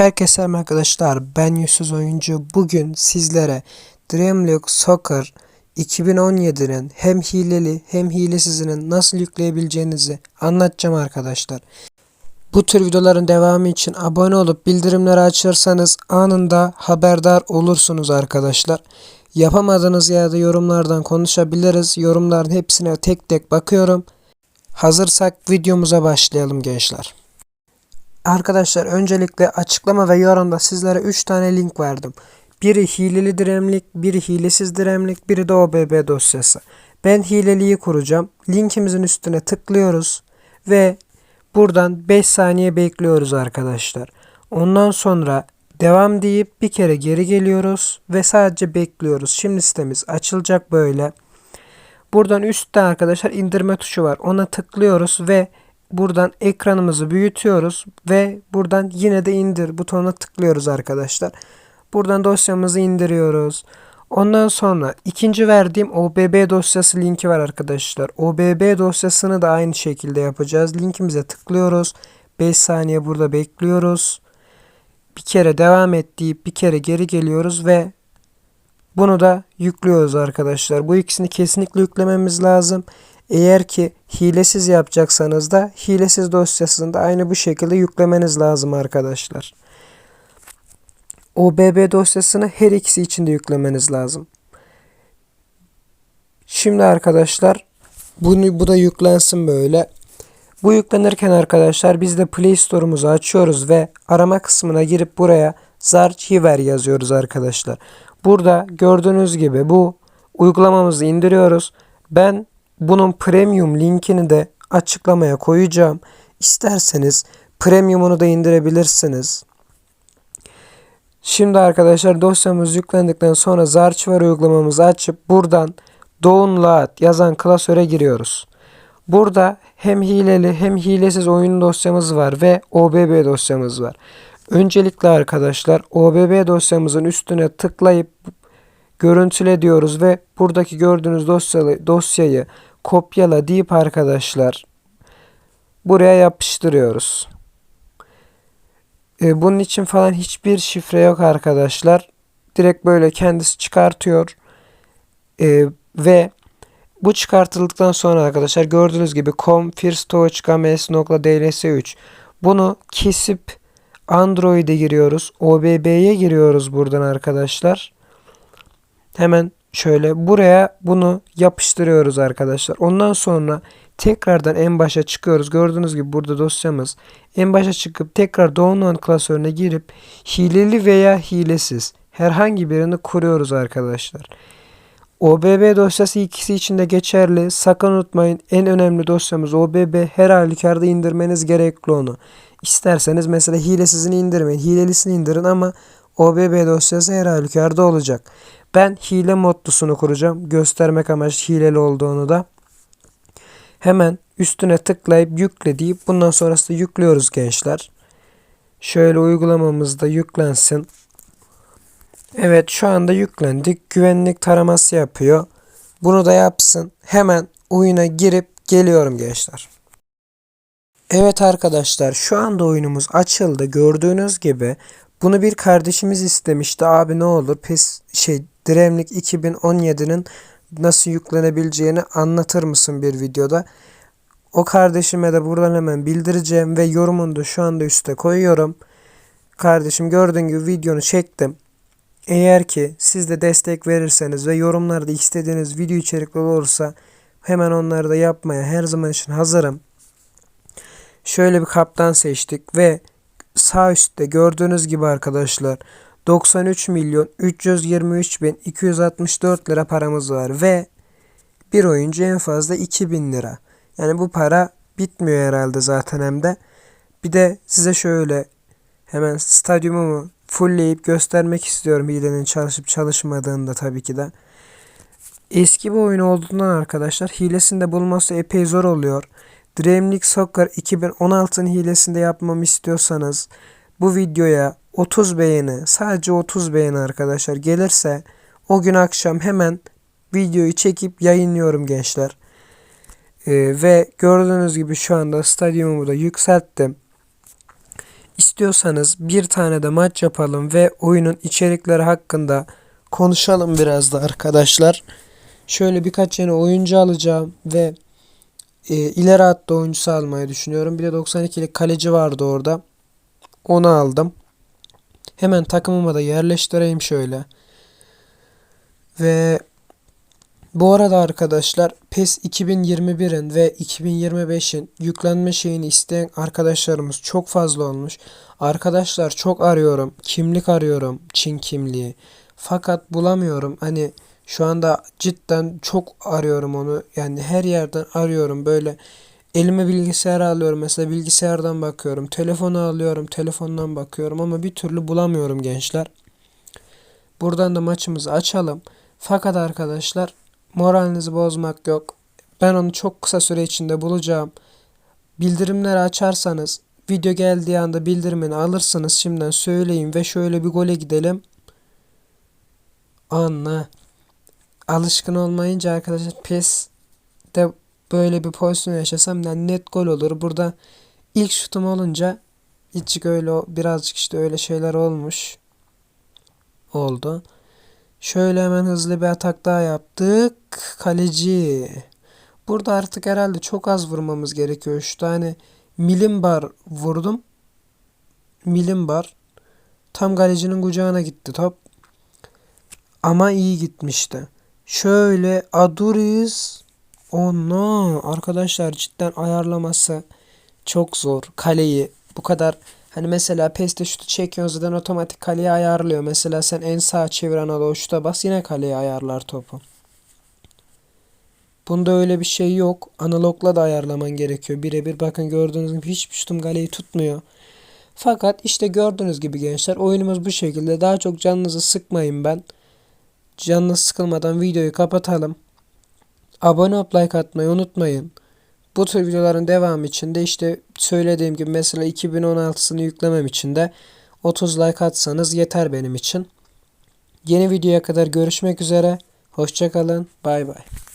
Herkese merhaba arkadaşlar. Ben Yusuf Oyuncu. Bugün sizlere Dream League Soccer 2017'nin hem hileli hem hilesizinin nasıl yükleyebileceğinizi anlatacağım arkadaşlar. Bu tür videoların devamı için abone olup bildirimleri açarsanız anında haberdar olursunuz arkadaşlar. Yapamadığınız yerde yorumlardan konuşabiliriz. Yorumların hepsine tek tek bakıyorum. Hazırsak videomuza başlayalım gençler. Arkadaşlar öncelikle açıklama ve yorumda sizlere 3 tane link verdim. Biri hileli diremlik, biri hilesiz diremlik, biri de OBB dosyası. Ben hileliyi kuracağım. Linkimizin üstüne tıklıyoruz ve buradan 5 saniye bekliyoruz arkadaşlar. Ondan sonra devam deyip bir kere geri geliyoruz ve sadece bekliyoruz. Şimdi sitemiz açılacak böyle. Buradan üstte arkadaşlar indirme tuşu var. Ona tıklıyoruz ve buradan ekranımızı büyütüyoruz ve buradan yine de indir butonuna tıklıyoruz arkadaşlar. Buradan dosyamızı indiriyoruz. Ondan sonra ikinci verdiğim OBB dosyası linki var arkadaşlar. OBB dosyasını da aynı şekilde yapacağız. Linkimize tıklıyoruz. 5 saniye burada bekliyoruz. Bir kere devam et deyip bir kere geri geliyoruz ve bunu da yüklüyoruz arkadaşlar. Bu ikisini kesinlikle yüklememiz lazım. Eğer ki hilesiz yapacaksanız da hilesiz dosyasını da aynı bu şekilde yüklemeniz lazım arkadaşlar. OBB dosyasını her ikisi için de yüklemeniz lazım. Şimdi arkadaşlar bunu bu da yüklensin böyle. Bu yüklenirken arkadaşlar biz de Play Store'umuzu açıyoruz ve arama kısmına girip buraya Zarchiver yazıyoruz arkadaşlar. Burada gördüğünüz gibi bu uygulamamızı indiriyoruz. Ben bunun premium linkini de açıklamaya koyacağım. İsterseniz premiumunu da indirebilirsiniz. Şimdi arkadaşlar dosyamız yüklendikten sonra Zarchiver uygulamamızı açıp buradan download yazan klasöre giriyoruz. Burada hem hileli hem hilesiz oyun dosyamız var ve OBB dosyamız var. Öncelikle arkadaşlar OBB dosyamızın üstüne tıklayıp görüntüle diyoruz ve buradaki gördüğünüz dosyayı, dosyayı kopyala deyip arkadaşlar buraya yapıştırıyoruz. Ee, bunun için falan hiçbir şifre yok arkadaşlar. Direkt böyle kendisi çıkartıyor. Ee, ve bu çıkartıldıktan sonra arkadaşlar gördüğünüz gibi com firstochgames.dls3 bunu kesip Android'e giriyoruz. OBB'ye giriyoruz buradan arkadaşlar. Hemen şöyle buraya bunu yapıştırıyoruz arkadaşlar. Ondan sonra tekrardan en başa çıkıyoruz. Gördüğünüz gibi burada dosyamız. En başa çıkıp tekrar download klasörüne girip hileli veya hilesiz herhangi birini kuruyoruz arkadaşlar. OBB dosyası ikisi için de geçerli. Sakın unutmayın en önemli dosyamız OBB. Her halükarda indirmeniz gerekli onu. İsterseniz mesela hilesizini indirmeyin. Hilelisini indirin ama OBB dosyası her halükarda olacak. Ben hile modlusunu kuracağım. Göstermek amaçlı hileli olduğunu da. Hemen üstüne tıklayıp yükle deyip bundan sonrasında yüklüyoruz gençler. Şöyle uygulamamız da yüklensin. Evet şu anda yüklendik. Güvenlik taraması yapıyor. Bunu da yapsın. Hemen oyuna girip geliyorum gençler. Evet arkadaşlar şu anda oyunumuz açıldı. Gördüğünüz gibi bunu bir kardeşimiz istemişti. Abi ne olur pes şey Dremlik 2017'nin nasıl yüklenebileceğini anlatır mısın bir videoda? O kardeşime de buradan hemen bildireceğim ve yorumunu da şu anda üste koyuyorum. Kardeşim gördüğün gibi videonu çektim. Eğer ki siz de destek verirseniz ve yorumlarda istediğiniz video içerikleri olursa hemen onları da yapmaya her zaman için hazırım. Şöyle bir kaptan seçtik ve sağ üstte gördüğünüz gibi arkadaşlar 93 milyon 323 bin 264 lira paramız var ve bir oyuncu en fazla 2000 lira. Yani bu para bitmiyor herhalde zaten hem de. Bir de size şöyle hemen stadyumumu fullleyip göstermek istiyorum hilenin çalışıp çalışmadığını da tabii ki de. Eski bir oyun olduğundan arkadaşlar hilesinde bulması epey zor oluyor. Dream League Soccer 2016'ın hilesinde yapmamı istiyorsanız bu videoya 30 beğeni sadece 30 beğeni arkadaşlar gelirse o gün akşam hemen videoyu çekip yayınlıyorum gençler. Ee, ve gördüğünüz gibi şu anda stadyumumu da yükselttim. istiyorsanız bir tane de maç yapalım ve oyunun içerikleri hakkında konuşalım biraz da arkadaşlar. Şöyle birkaç yeni oyuncu alacağım ve e, ileri hatta oyuncusu almayı düşünüyorum. Bir de 92'lik kaleci vardı orada. Onu aldım. Hemen takımıma da yerleştireyim şöyle. Ve bu arada arkadaşlar PES 2021'in ve 2025'in yüklenme şeyini isteyen arkadaşlarımız çok fazla olmuş. Arkadaşlar çok arıyorum. Kimlik arıyorum. Çin kimliği. Fakat bulamıyorum. Hani şu anda cidden çok arıyorum onu. Yani her yerden arıyorum. Böyle elime bilgisayar alıyorum. Mesela bilgisayardan bakıyorum. Telefonu alıyorum. Telefondan bakıyorum ama bir türlü bulamıyorum gençler. Buradan da maçımızı açalım. Fakat arkadaşlar moralinizi bozmak yok. Ben onu çok kısa süre içinde bulacağım. Bildirimleri açarsanız video geldiği anda bildirimini alırsınız. Şimdiden söyleyeyim ve şöyle bir gole gidelim. Anla. Alışkın olmayınca arkadaşlar PES'te böyle bir pozisyon yaşasam yani net gol olur. Burada ilk şutum olunca hiç öyle birazcık işte öyle şeyler olmuş. Oldu. Şöyle hemen hızlı bir atak daha yaptık. Kaleci. Burada artık herhalde çok az vurmamız gerekiyor. Üç tane milim bar vurdum. Milim bar. Tam kalecinin kucağına gitti top. Ama iyi gitmişti. Şöyle Aduriz. Onu arkadaşlar cidden ayarlaması çok zor. Kaleyi bu kadar hani mesela PES'te şutu çekiyorsun zaten otomatik kaleyi ayarlıyor. Mesela sen en sağa çeviren o şuta bas yine kaleyi ayarlar topu. Bunda öyle bir şey yok. Analogla da ayarlaman gerekiyor. Birebir bakın gördüğünüz gibi hiçbir şutum kaleyi tutmuyor. Fakat işte gördüğünüz gibi gençler oyunumuz bu şekilde. Daha çok canınızı sıkmayın ben. Canınız sıkılmadan videoyu kapatalım. Abone olup like atmayı unutmayın. Bu tür videoların devamı için de işte söylediğim gibi mesela 2016'sını yüklemem için de 30 like atsanız yeter benim için. Yeni videoya kadar görüşmek üzere. Hoşçakalın. Bay bay.